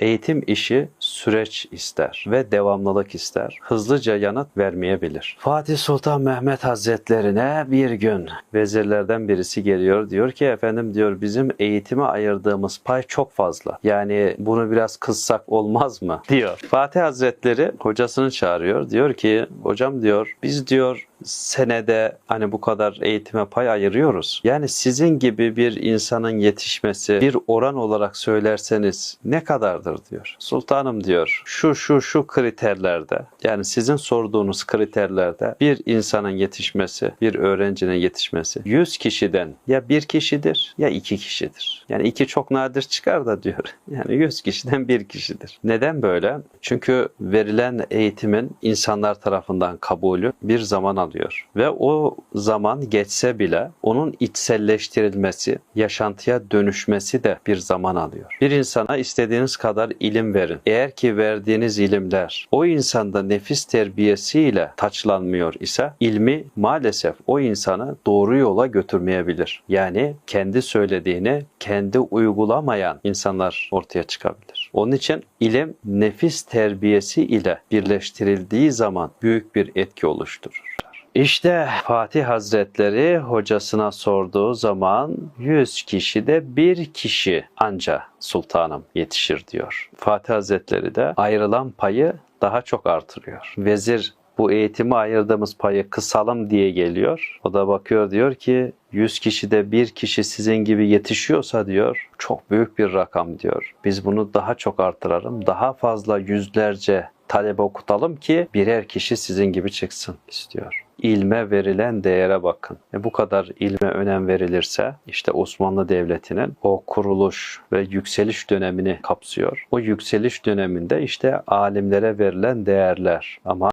Eğitim işi süreç ister ve devamlılık ister. Hızlıca yanıt vermeyebilir. Fatih Sultan Mehmet Hazretlerine bir gün vezirlerden birisi geliyor. Diyor ki efendim diyor bizim eğitime ayırdığımız pay çok fazla. Yani bunu biraz kıssak olmaz mı? diyor. Fatih Hazretleri hocasını çağırıyor. Diyor ki hocam diyor biz diyor senede hani bu kadar eğitime pay ayırıyoruz. Yani sizin gibi bir insanın yetişmesi bir oran olarak söylerseniz ne kadardır diyor. Sultanım diyor şu şu şu kriterlerde yani sizin sorduğunuz kriterlerde bir insanın yetişmesi, bir öğrencinin yetişmesi 100 kişiden ya bir kişidir ya iki kişidir. Yani iki çok nadir çıkar da diyor. Yani 100 kişiden bir kişidir. Neden böyle? Çünkü verilen eğitimin insanlar tarafından kabulü bir zaman alıyor. Ve o zaman geçse bile onun içselleştirilmesi, yaşantıya dönüşmesi de bir zaman alıyor. Bir insana istediğiniz kadar ilim verin. Eğer ki verdiğiniz ilimler o insanda nefis terbiyesiyle taçlanmıyor ise ilmi maalesef o insanı doğru yola götürmeyebilir. Yani kendi söylediğini kendi uygulamayan insanlar ortaya çıkabilir. Onun için ilim nefis terbiyesi ile birleştirildiği zaman büyük bir etki oluşturur. İşte Fatih Hazretleri hocasına sorduğu zaman 100 kişide bir kişi anca sultanım yetişir diyor. Fatih Hazretleri de ayrılan payı daha çok artırıyor. Vezir bu eğitimi ayırdığımız payı kısalım diye geliyor. O da bakıyor diyor ki 100 kişide bir kişi sizin gibi yetişiyorsa diyor çok büyük bir rakam diyor. Biz bunu daha çok artıralım. Daha fazla yüzlerce talebe okutalım ki birer kişi sizin gibi çıksın istiyor. İlme verilen değere bakın. E bu kadar ilme önem verilirse işte Osmanlı Devleti'nin o kuruluş ve yükseliş dönemini kapsıyor. O yükseliş döneminde işte alimlere verilen değerler ama